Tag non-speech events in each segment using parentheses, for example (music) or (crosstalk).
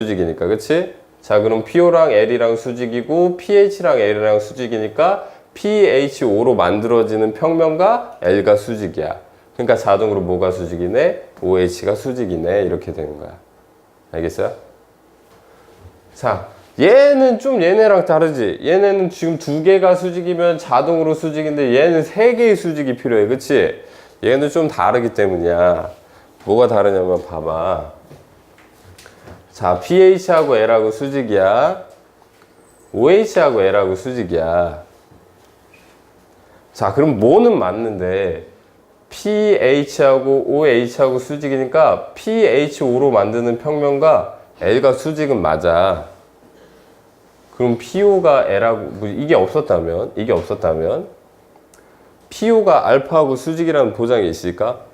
수직이니까 그치? 자 그럼 PO랑 L이랑 수직이고 pH랑 L이랑 수직이니까 pH5로 만들어지는 평면과 L가 수직이야 그러니까 자동으로 뭐가 수직이네? OH가 수직이네 이렇게 되는 거야 알겠어요? 자 얘는 좀 얘네랑 다르지 얘네는 지금 두 개가 수직이면 자동으로 수직인데 얘는 세 개의 수직이 필요해 그치? 얘는 좀 다르기 때문이야 뭐가 다르냐면 봐봐 자, pH하고 L하고 수직이야. OH하고 L하고 수직이야. 자, 그럼 뭐는 맞는데 pH하고 OH하고 수직이니까 pH5로 만드는 평면과 L과 수직은 맞아. 그럼 PO가 L하고 뭐 이게 없었다면 이게 없었다면 PO가 알파하고 수직이라는 보장이 있을까?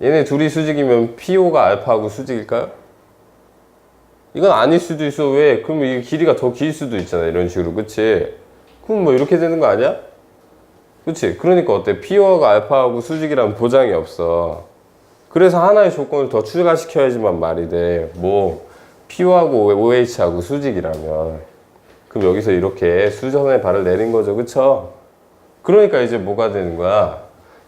얘네 둘이 수직이면 PO가 알파하고 수직일까요? 이건 아닐 수도 있어. 왜? 그러면 이게 길이가 더 길 수도 있잖아. 이런 식으로. 그치? 그럼 뭐 이렇게 되는 거 아니야? 그치? 그러니까 어때? PO가 알파하고 수직이라는 보장이 없어. 그래서 하나의 조건을 더 추가시켜야지만 말이 돼. 뭐, PO하고 OH하고 수직이라면. 그럼 여기서 이렇게 수전의 발을 내린 거죠. 그쵸? 그러니까 이제 뭐가 되는 거야?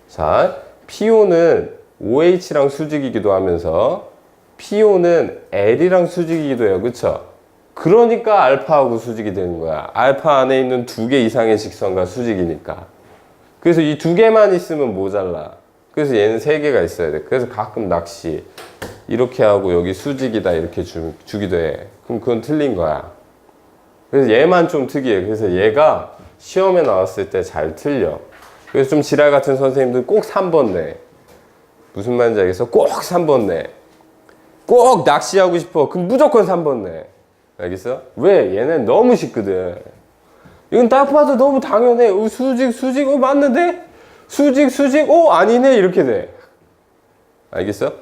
자, PO는 OH랑 수직이기도 하면서 PO는 L이랑 수직이기도 해요. 그쵸? 그러니까 알파하고 수직이 되는 거야. 알파 안에 있는 두 개 이상의 직선과 수직이니까. 그래서 이 두 개만 있으면 모자라. 그래서 얘는 세 개가 있어야 돼. 그래서 가끔 낚시 이렇게 하고 여기 수직이다 이렇게 주, 주기도 해. 그럼 그건 틀린 거야. 그래서 얘만 좀 특이해. 그래서 얘가 시험에 나왔을 때 잘 틀려. 그래서 좀 지랄 같은 선생님들 꼭 3번 내. 무슨 말인지 알겠어? 꼭 3번 내. 꼭 낚시하고 싶어. 그럼 무조건 3번 내. 알겠어? 왜? 얘는 너무 쉽거든. 이건 딱 봐도 너무 당연해. 어, 수직, 수직, 어, 맞는데? 수직, 수직, 어, 아니네? 이렇게 돼. 알겠어?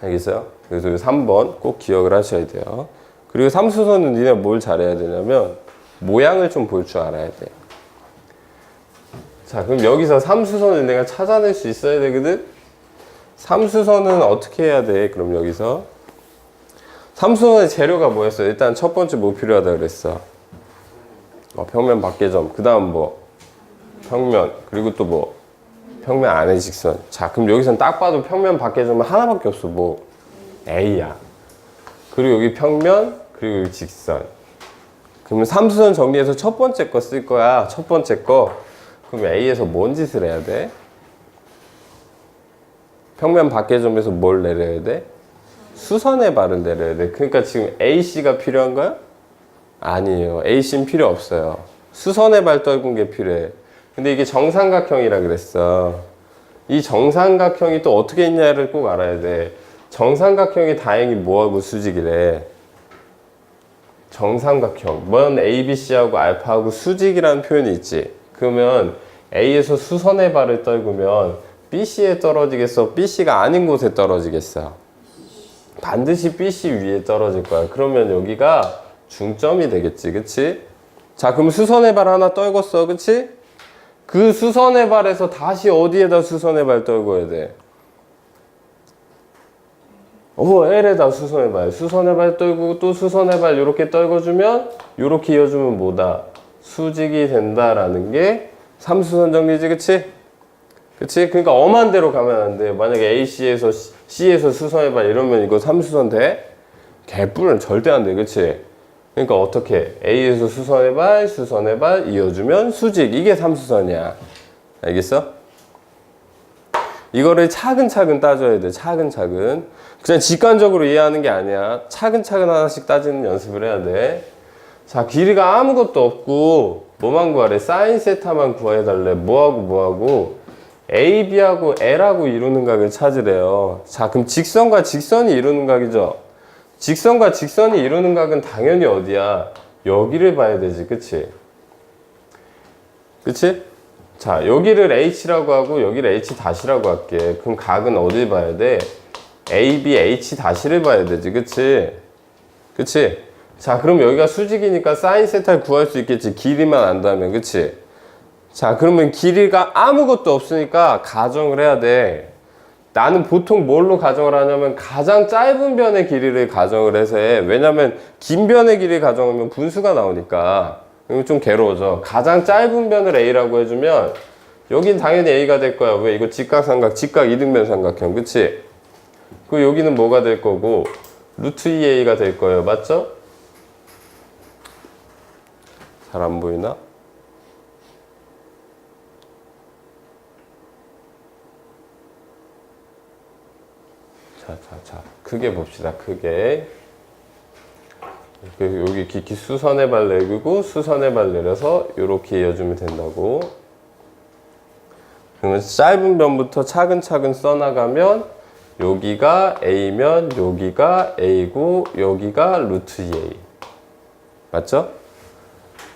알겠어요? 그래서 3번 꼭 기억을 하셔야 돼요. 그리고 삼수선은 니네 뭘 잘해야 되냐면, 모양을 좀 볼 줄 알아야 돼. 자, 그럼 여기서 삼수선을 내가 찾아낼 수 있어야 되거든? 삼수선은 어떻게 해야 돼? 그럼 여기서 삼수선의 재료가 뭐였어? 일단 첫 번째 뭐 필요하다 그랬어? 어, 평면 밖의 점. 그 다음 뭐? 평면. 그리고 또 뭐? 평면 안의 직선. 자, 그럼 여기선 딱 봐도 평면 밖의 점은 하나밖에 없어. 뭐? A야. 그리고 여기 평면, 그리고 여기 직선. 그러면 삼수선 정리해서 첫 번째 거 쓸 거야. 첫 번째 거. 그럼 A에서 뭔 짓을 해야 돼? 평면 밖의 점에서 뭘 내려야 돼? 수선의 발을 내려야 돼. 그러니까 지금 AC가 필요한 거야? 아니에요. AC는 필요 없어요. 수선의 발 떨군 게 필요해. 근데 이게 정삼각형이라 그랬어. 이 정삼각형이 또 어떻게 있냐를 꼭 알아야 돼. 정삼각형이 다행히 뭐하고 수직이래? 정삼각형. 먼 ABC하고 알파하고 수직이라는 표현이 있지. 그러면 A에서 수선의 발을 떨구면 BC에 떨어지겠어? BC가 아닌 곳에 떨어지겠어? 반드시 BC 위에 떨어질 거야. 그러면 여기가 중점이 되겠지. 그치? 자, 그럼 수선의 발 하나 떨궜어. 그치? 그 수선의 발에서 다시 어디에다 수선의 발 떨궈야 돼? 어, L에다 수선의 발. 수선의 발 떨고 또 수선의 발 이렇게 떨궈주면 이렇게 이어주면 뭐다? 수직이 된다라는 게 삼수선 정리지, 그치? 그치? 그러니까 엄한 대로 가면 안 돼. 만약에 AC에서 C에서 수선의 발 이러면 이거 삼수선 돼? 개뿔은 절대 안 돼, 그치? 그러니까 어떻게? A에서 수선의 발 이어주면 수직. 이게 삼수선이야. 알겠어? 이거를 차근차근 따져야 돼, 차근차근. 그냥 직관적으로 이해하는 게 아니야. 차근차근 하나씩 따지는 연습을 해야 돼. 자, 길이가 아무것도 없고, 뭐만 구하래? 사인 세타만 구해달래. 뭐하고 뭐하고? AB하고 L하고 이루는 각을 찾으래요. 자, 그럼 직선과 직선이 이루는 각이죠? 직선과 직선이 이루는 각은 당연히 어디야? 여기를 봐야 되지, 그치? 그치? 자, 여기를 H라고 하고 여기를 H 다시라고 할게. 그럼 각은 어딜 봐야 돼? A, B, H 다시를 봐야 되지, 그치? 그치? 자, 그럼 여기가 수직이니까 사인 세타를 구할 수 있겠지. 길이만 안다면, 그치? 자, 그러면 길이가 아무것도 없으니까 가정을 해야 돼. 나는 보통 뭘로 가정을 하냐면 가장 짧은 변의 길이를 가정을 해서 해. 왜냐면 긴 변의 길이 가정하면 분수가 나오니까 이거 좀 괴로워져. 가장 짧은 변을 A라고 해주면 여긴 당연히 A가 될 거야. 왜? 이거 직각삼각, 직각 이등변 삼각형, 그치? 그 여기는 뭐가 될 거고 루트 2A가 될 거예요. 맞죠? 잘 안 보이나? 자, 자, 자. 크게 봅시다. 크게. 그 여기 기키 수선의 발 내리고 수선의 발 내려서 이렇게 이어주면 된다고. 그러면 짧은 변부터 차근차근 써나가면 여기가 A면 여기가 A고 여기가 루트 2A. 맞죠?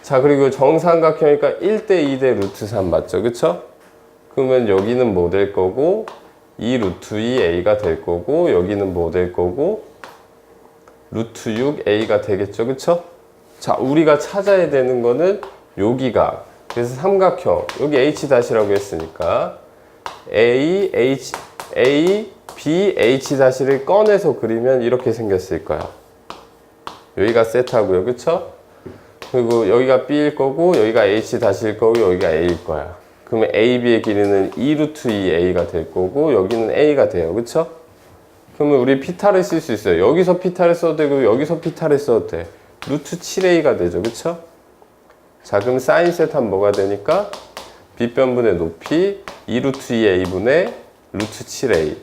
자 그리고 정삼각형이니까 1대 2대 루트 3 맞죠? 그쵸? 그러면 여기는 뭐 될 거고 2 루트 2A가 될 거고 여기는 뭐 될 거고 루트 6A가 되겠죠? 그쵸? 자 우리가 찾아야 되는 거는 여기가 그래서 삼각형 여기 H 다시라고 했으니까 A, H, A, B, H 다시를 꺼내서 그리면 이렇게 생겼을 거야 여기가 세타고요 그쵸? 그리고 여기가 B일 거고 여기가 H 다시일 거고 여기가 A일 거야. 그러면 AB의 길이는 2루트 2A가 될 거고 여기는 A가 돼요. 그쵸? 그러면 우리 피타를 쓸 수 있어요. 여기서 피타를 써도 되고 여기서 피타를 써도 돼. 루트 7A가 되죠. 그쵸? 자 그럼 사인 세타는 뭐가 되니까 빗변분의 높이 2루트 2A분의 루트 7A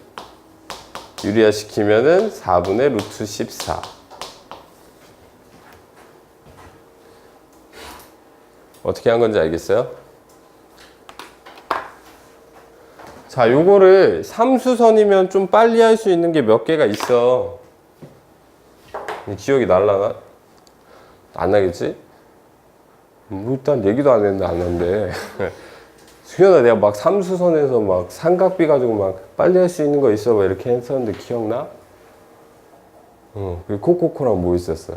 유리화시키면은 4분의 루트 14 어떻게 한 건지 알겠어요? 자, 요거를 삼수선이면 좀 빨리 할 수 있는 게 몇 개가 있어. 기억이 날라나? 안 나겠지? 뭐 일단 얘기도 안 했는데 안 한대. (laughs) 수현아 내가 막 삼수선에서 막 삼각비 가지고 막 빨리 할 수 있는 거 있어 막 이렇게 했었는데 기억나? 어, 코코코랑 뭐 있었어?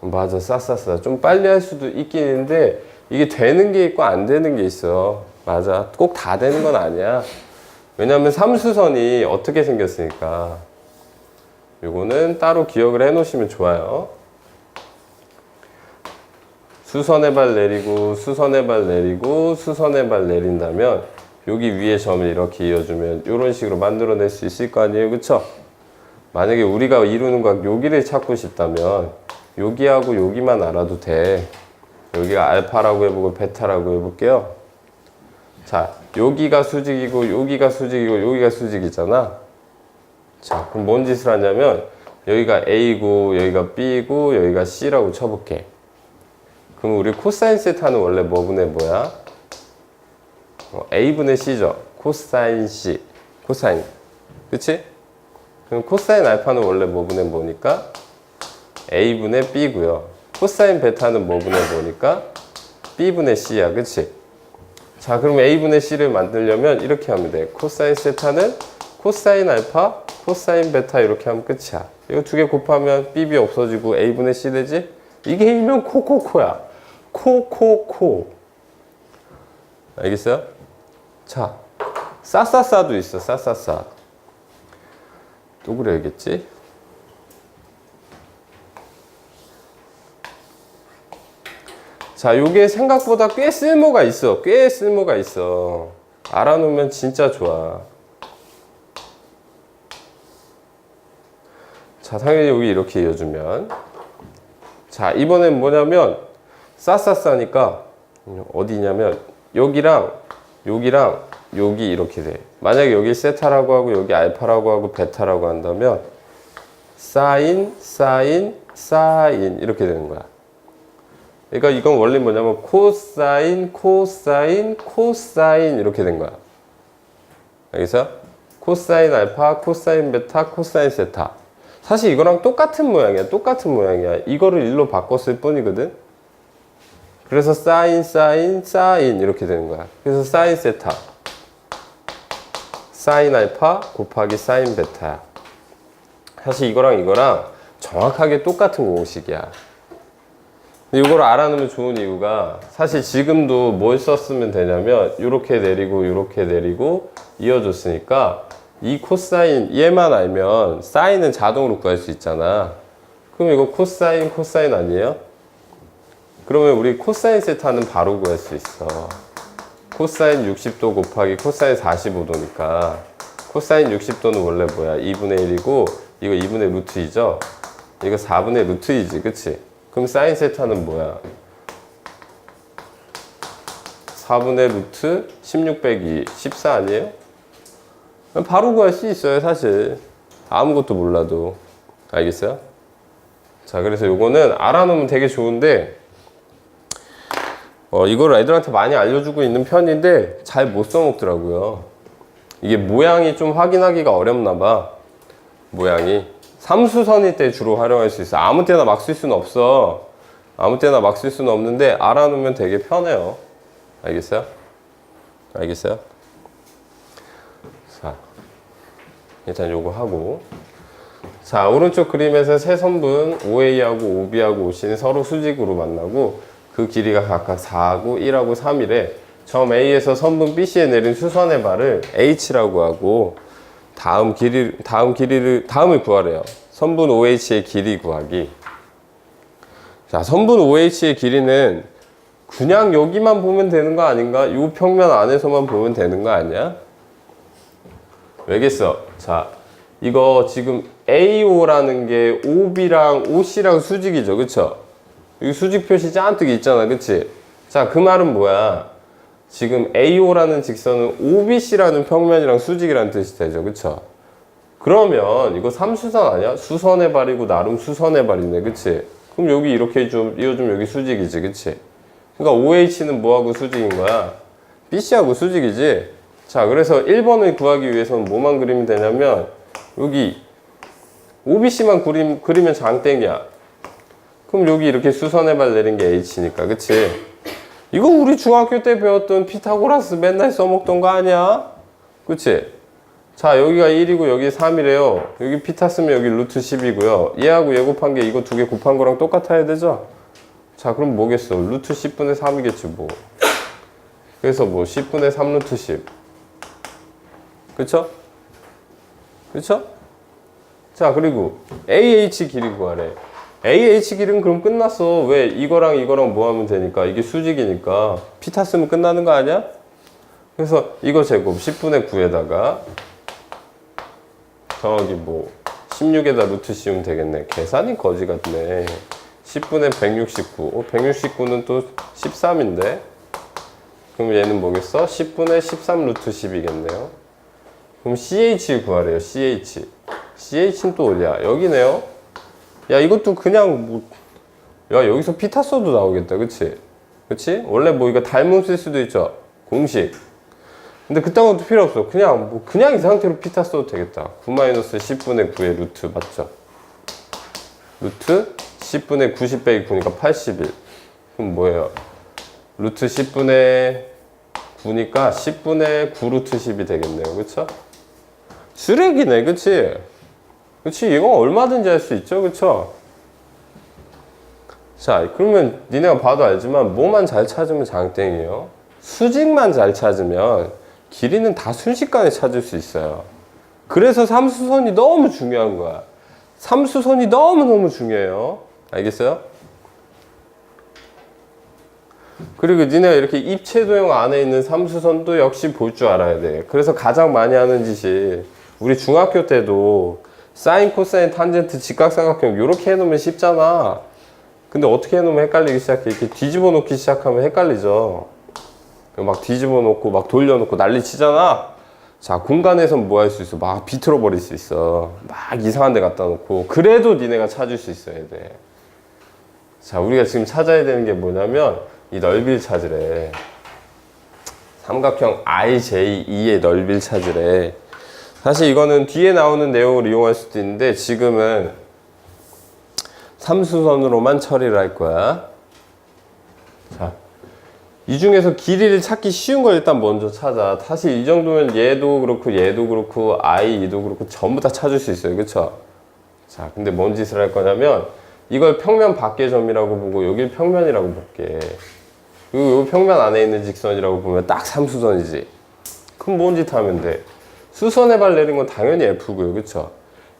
맞아, 싸싸싸. 좀 빨리 할 수도 있긴 있는데, 이게 되는 게 있고 안 되는 게 있어. 맞아. 꼭 다 되는 건 아니야. 왜냐면 삼수선이 어떻게 생겼으니까. 요거는 따로 기억을 해 놓으시면 좋아요. 수선의 발 내리고, 수선의 발 내리고, 수선의 발 내린다면, 여기 위에 점을 이렇게 이어주면, 이런 식으로 만들어낼 수 있을 거 아니에요. 그쵸? 만약에 우리가 이루는 각 여기를 찾고 싶다면 여기하고 여기만 알아도 돼. 여기가 알파라고 해보고 베타라고 해볼게요. 자, 여기가 수직이고 여기가 수직이고 여기가 수직이잖아. 자, 그럼 뭔 짓을 하냐면 여기가 A고 여기가 B고 여기가 C라고 쳐볼게. 그럼 우리 코사인 세타는 원래 뭐분의 뭐야? 어, A분의 C죠. 코사인 C. 코사인. 그치? 그럼 코사인 알파는 원래 뭐분의 뭐니까? A분의 B고요. 코사인 베타는 뭐분의 뭐니까? B분의 C야. 그치? 자, 그럼 A분의 C를 만들려면 이렇게 하면 돼. 코사인 세타는 코사인 알파, 코사인 베타 이렇게 하면 끝이야. 이거 두 개 곱하면 BB 없어지고 A분의 C 되지? 이게 일명 코코코야. 코코코. 알겠어요? 자, 싸싸싸도 있어. 싸싸싸. 또 그래야겠지? 자, 요게 생각보다 꽤 쓸모가 있어. 꽤 쓸모가 있어. 알아놓으면 진짜 좋아. 자, 당연히 여기 이렇게 이어주면. 자, 이번엔 뭐냐면, 싸싸싸니까, 어디냐면, 여기랑, 여기랑, 여기 이렇게 돼. 만약에 여기 세타라고 하고, 여기 알파라고 하고, 베타라고 한다면, 사인, 사인, 사인, 이렇게 되는 거야. 그러니까 이건 원래 뭐냐면 코사인, 코사인, 코사인 이렇게 된 거야. 알겠어? 코사인 알파, 코사인 베타, 코사인 세타. 사실 이거랑 똑같은 모양이야. 똑같은 모양이야. 이거를 일로 바꿨을 뿐이거든. 그래서 사인, 사인, 사인 이렇게 되는 거야. 그래서 사인 세타. 사인 알파 곱하기 사인 베타야. 사실 이거랑 이거랑 정확하게 똑같은 공식이야. 이걸 알아놓으면 좋은 이유가 사실 지금도 뭘 썼으면 되냐면 이렇게 내리고 이렇게 내리고 이어줬으니까 이 코사인 얘만 알면 사인은 자동으로 구할 수 있잖아. 그럼 이거 코사인 코사인 아니에요? 그러면 우리 코사인 세타는 바로 구할 수 있어. 코사인 60도 곱하기 코사인 45도니까 코사인 60도는 원래 뭐야? 2분의 1이고 이거 2분의 루트 2죠? 이거 4분의 루트 2지 그치? 그럼 사인 세타는 뭐야? 4분의 루트 16 빼기 14 아니에요? 바로 구할 수 있어요 사실 아무것도 몰라도 알겠어요? 자 그래서 요거는 알아놓으면 되게 좋은데 어, 이걸 애들한테 많이 알려주고 있는 편인데 잘 못 써먹더라고요 이게 모양이 좀 확인하기가 어렵나 봐 모양이 삼수선일 때 주로 활용할 수 있어 아무 때나 막 쓸 수는 없어 아무 때나 막 쓸 수는 없는데 알아놓으면 되게 편해요 알겠어요? 알겠어요? 자, 일단 요거 하고. 자, 오른쪽 그림에서 세 선분 OA하고 OB하고 OC는 서로 수직으로 만나고 그 길이가 각각 4하고 1하고 3이래. 점 A에서 선분 BC에 내린 수선의 발을 H라고 하고 다음 길이 다음 길이를 다음을 구하래요. 선분 OH의 길이 구하기. 자, 선분 OH의 길이는 그냥 여기만 보면 되는 거 아닌가? 이 평면 안에서만 보면 되는 거 아니야? 왜겠어? 자, 이거 지금 AO라는 게 OB랑 OC랑 수직이죠, 그쵸? 여기 수직 표시 잔뜩 있잖아, 그치? 자, 그 말은 뭐야? 지금 AO라는 직선은 OBC라는 평면이랑 수직이라는 뜻이 되죠, 그쵸? 그러면 이거 삼수선 아니야? 수선의 발이고 나름 수선의 발이네, 그치? 그럼 여기 이렇게 좀, 좀 여기 수직이지, 그치? 그러니까 OH는 뭐하고 수직인 거야? BC하고 수직이지? 자, 그래서 1번을 구하기 위해서는 뭐만 그리면 되냐면, 여기 OBC만 그림, 그리면 장땡이야. 그럼 여기 이렇게 수선의 발 내린 게 H니까, 그치? 이거 우리 중학교 때 배웠던 피타고라스 맨날 써먹던 거 아니야? 그치? 자, 여기가 1이고 여기 3이래요. 여기 피타 쓰면 여기 루트 10이고요. 얘하고 얘 곱한 게 이거 두 개 곱한 거랑 똑같아야 되죠? 자, 그럼 뭐겠어? 루트 10분의 3이겠지, 뭐. 그래서 뭐, 10분의 3 루트 10. 그쵸? 그쵸? 자, 그리고 AH 길이 구하래. AH 길은 그럼 끝났어. 왜? 이거랑 이거랑 뭐 하면 되니까. 이게 수직이니까. 피타 쓰면 끝나는 거 아니야? 그래서 이거 제곱 10분의 9에다가 저기 뭐 16에다 루트 씌우면 되겠네. 계산이 거지 같네. 10분의 169. 어, 169는 또 13인데. 그럼 얘는 뭐겠어? 10분의 13 루트 10이겠네요. 그럼 CH 구하래요. CH. CH는 또 어디야? 여기네요. 야, 이것도 그냥 뭐, 야, 여기서 피타 써도 나오겠다. 그치? 그치? 원래 뭐 이거 닮음 쓸 수도 있죠. 공식. 근데 그딴 것도 필요 없어. 그냥 뭐, 그냥 이 상태로 피타 써도 되겠다. 9-10분의 9의 루트 맞죠? 루트 10분의 90 빼기 9니까 81. 그럼 뭐예요? 루트 10분의 9니까 10분의 9 루트 10이 되겠네요. 그쵸? 쓰레기네. 그치? 그치? 이건 얼마든지 할 수 있죠. 그쵸? 자, 그러면 니네가 봐도 알지만 뭐만 잘 찾으면 장땡이에요. 수직만 잘 찾으면 길이는 다 순식간에 찾을 수 있어요. 그래서 삼수선이 너무 중요한 거야. 삼수선이 너무너무 중요해요. 알겠어요? 그리고 니네가 이렇게 입체 도형 안에 있는 삼수선도 역시 볼 줄 알아야 돼. 그래서 가장 많이 하는 짓이 우리 중학교 때도 사인, 코사인, 탄젠트, 직각삼각형 이렇게 해놓으면 쉽잖아. 근데 어떻게 해놓으면 헷갈리기 시작해. 이렇게 뒤집어 놓기 시작하면 헷갈리죠. 막 뒤집어 놓고 막 돌려놓고 난리 치잖아. 자, 공간에선 뭐 할 수 있어? 막 비틀어 버릴 수 있어. 막 이상한 데 갖다 놓고. 그래도 니네가 찾을 수 있어야 돼. 자, 우리가 지금 찾아야 되는 게 뭐냐면 이 넓이를 찾으래. 삼각형 IJE의 넓이를 찾으래. 사실 이거는 뒤에 나오는 내용을 이용할 수도 있는데 지금은 삼수선으로만 처리를 할 거야. 자, 이 중에서 길이를 찾기 쉬운 걸 일단 먼저 찾아. 사실 이 정도면 얘도 그렇고 얘도 그렇고 I, 이도 그렇고 전부 다 찾을 수 있어요. 그쵸? 자, 근데 뭔 짓을 할 거냐면 이걸 평면 밖의 점이라고 보고 여길 평면이라고 볼게. 그리고 이 평면 안에 있는 직선이라고 보면 딱 삼수선이지. 그럼 뭔 짓 하면 돼? 수선의 발 내린 건 당연히 F고요. 그쵸?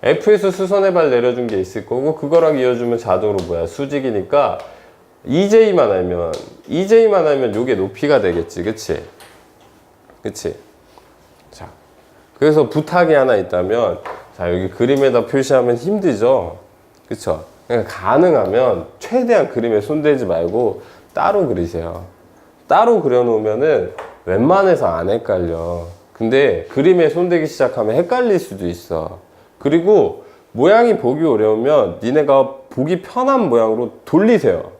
F에서 수선의 발 내려준 게 있을 거고 그거랑 이어주면 자동으로 뭐야? 수직이니까 EJ만 알면 EJ만 알면 요게 높이가 되겠지. 그치? 그치? 자, 그래서 부탁이 하나 있다면 자 여기 그림에다 표시하면 힘들죠 그쵸 그러니까 가능하면 최대한 그림에 손대지 말고 따로 그리세요 따로 그려놓으면은 웬만해서 안 헷갈려 근데 그림에 손대기 시작하면 헷갈릴 수도 있어 그리고 모양이 보기 어려우면 니네가 보기 편한 모양으로 돌리세요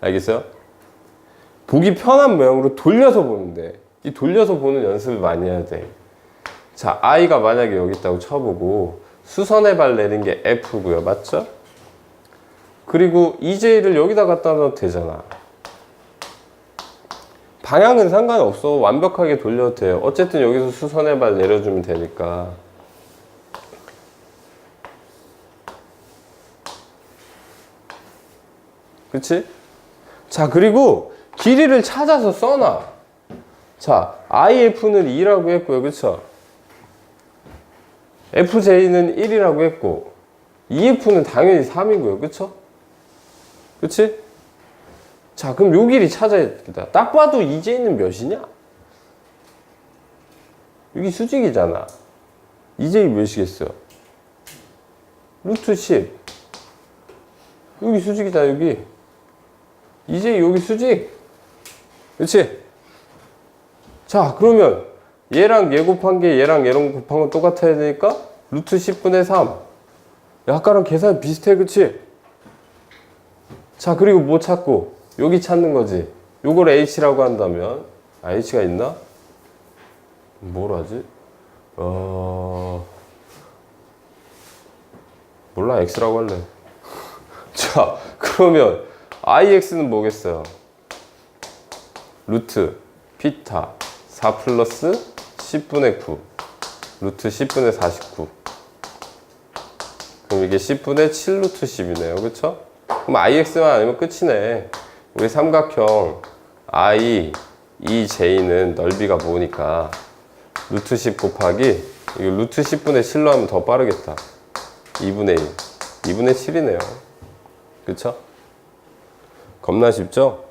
알겠어요? 보기 편한 모양으로 돌려서 보는데 이 돌려서 보는 연습을 많이 해야 돼 자, i가 만약에 여기 있다고 쳐보고 수선의 발 내린 게 F고요. 맞죠? 그리고 EJ를 여기다 갖다 놔도 되잖아. 방향은 상관없어. 완벽하게 돌려도 돼요. 어쨌든 여기서 수선의 발 내려주면 되니까. 그치? 자, 그리고 길이를 찾아서 써놔. 자, IF는 2라고 했고요. 그쵸? FJ는 1이라고 했고 EF는 당연히 3이고요. 그쵸? 그치? 자 그럼 요 길이 찾아야겠다. 딱 봐도 EJ는 몇이냐? 여기 수직이잖아. EJ 몇이겠어? 루트 10 여기 수직이다 여기 EJ 여기 수직 그치? 자 그러면 얘랑 얘 곱한 게 얘랑 얘랑 곱한 건 똑같아야 되니까 루트 10분의 3 야, 아까랑 계산 비슷해 그치? 자 그리고 뭐 찾고 여기 찾는 거지 요걸 h라고 한다면 아, h가 있나? 뭘 하지? 어... 몰라 x라고 할래 (laughs) 자 그러면 ix는 뭐겠어요? 루트 피타 4 플러스 10분의 9 루트 10분의 49 그럼 이게 10분의 7 루트 10이네요 그쵸? 그럼 ix만 아니면 끝이네 우리 삼각형 i, ej는 넓이가 뭐니까 루트 10 곱하기 이거 루트 10분의 7로 하면 더 빠르겠다 2분의 1 2분의 7이네요 그쵸? 겁나 쉽죠?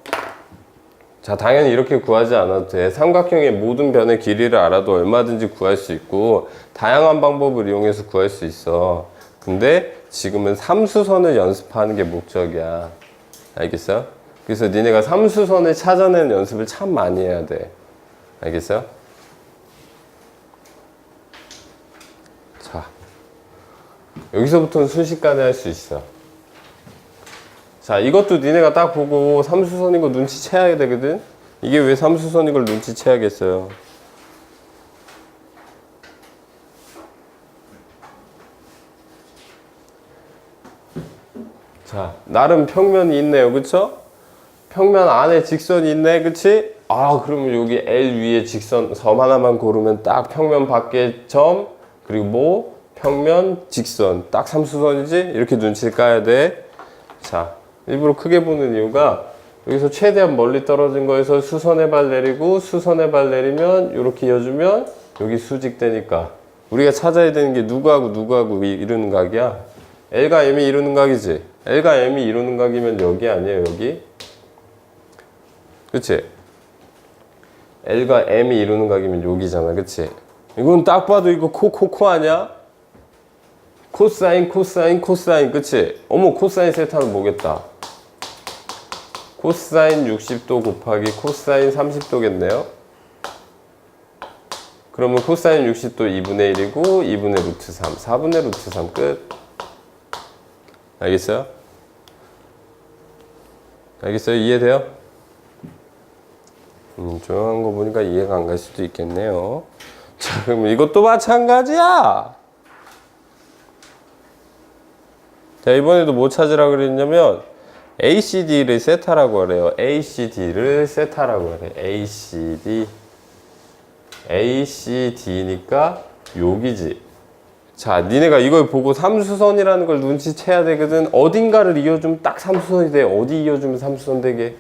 자, 당연히 이렇게 구하지 않아도 돼. 삼각형의 모든 변의 길이를 알아도 얼마든지 구할 수 있고, 다양한 방법을 이용해서 구할 수 있어. 근데 지금은 삼수선을 연습하는 게 목적이야. 알겠어요? 그래서 니네가 삼수선을 찾아내는 연습을 참 많이 해야 돼. 알겠어요? 자, 여기서부터는 순식간에 할 수 있어. 자, 이것도 니네가 딱 보고 삼수선인 거 눈치채야 되거든? 이게 왜 삼수선인 걸 눈치채야겠어요? 자, 나름 평면이 있네요. 그쵸? 평면 안에 직선이 있네. 그치? 아, 그러면 여기 L 위에 직선 섬 하나만 고르면 딱 평면 밖에 점, 그리고 뭐? 평면, 직선. 딱 삼수선이지? 이렇게 눈치를 까야 돼. 자, 일부러 크게 보는 이유가 여기서 최대한 멀리 떨어진 거에서 수선의 발 내리고 수선의 발 내리면 이렇게 이어주면 여기 수직되니까 우리가 찾아야 되는 게 누구하고 누구하고 이- 이루는 각이야 L과 M이 이루는 각이지 L과 M이 이루는 각이면 여기 아니에요 여기 그치? L과 M이 이루는 각이면 여기잖아 그치? 이건 딱 봐도 이거 코 코 코 아니야? 코사인 코사인 코사인 그치? 어머 코사인 세타는 뭐겠다? 코사인 60도 곱하기 코사인 30도겠네요? 그러면 코사인 60도 2분의 1이고 2분의 루트 3 4분의 루트 3 끝. 알겠어요? 알겠어요? 이해돼요? 음, 조용한 거 보니까 이해가 안 갈 수도 있겠네요 자 그럼 이것도 마찬가지야 자, 이번에도 뭐 찾으라 그랬냐면 ACD를 세타라고 그래요. ACD를 세타라고 그래. ACD. ACD니까 여기지. 자, 니네가 이걸 보고 삼수선이라는 걸 눈치채야 되거든. 어딘가를 이어주면 딱 삼수선이 돼. 어디 이어주면 삼수선 되게?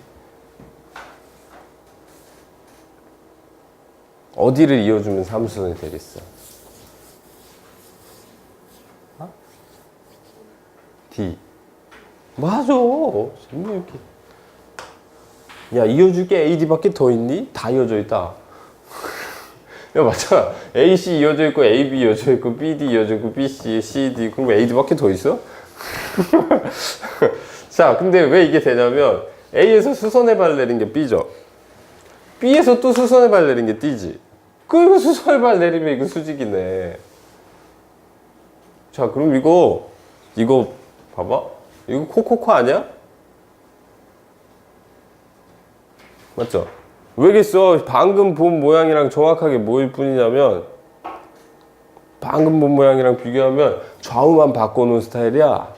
어디를 이어주면 삼수선이 되겠어? 어? D. 맞아. 정말 이렇게. 야, 이어줄 게 AD밖에 더 있니? 다 이어져 있다. (laughs) 야, 맞아. AC 이어져 있고, AB 이어져 있고, BD 이어져 있고, BC, CD. 그럼 AD밖에 더 있어? (laughs) 자, 근데 왜 이게 되냐면, A에서 수선의 발 내린 게 B죠. B에서 또 수선의 발 내린 게 D지. 그리고 수선의 발 내리면 이거 수직이네. 자, 그럼 이거, 이거, 봐봐. 이거 코코코 아니야? 맞죠? 왜겠어? 방금 본 모양이랑 정확하게 뭐일 뿐이냐면, 방금 본 모양이랑 비교하면 좌우만 바꿔놓은 스타일이야.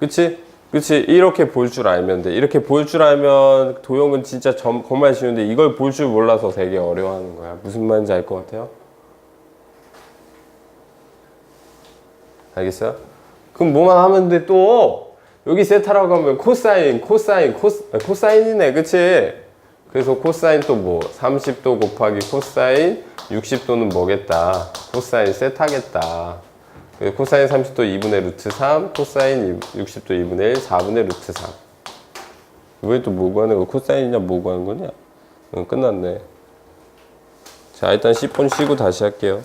그치? 그치? 이렇게 볼 줄 알면 돼. 이렇게 볼 줄 알면 도형은 진짜 점, 정말 쉬운데 이걸 볼 줄 몰라서 되게 어려워하는 거야. 무슨 말인지 알 것 같아요? 알겠어요? 그럼 뭐만 하면 돼 또? 여기 세타라고 하면 코사인, 코사인, 코스, 아, 코사인이네. 그치? 그래서 코사인 또 뭐? 30도 곱하기 코사인 60도는 뭐겠다? 코사인 세타겠다. 그래서 코사인 30도 2분의 루트 3, 코사인 60도 2분의 1, 4분의 루트 3. 이번에 또뭐 구하는 거? 코사인이냐 뭐 구하는 거냐? 응, 끝났네. 자, 일단 10분 쉬고 다시 할게요.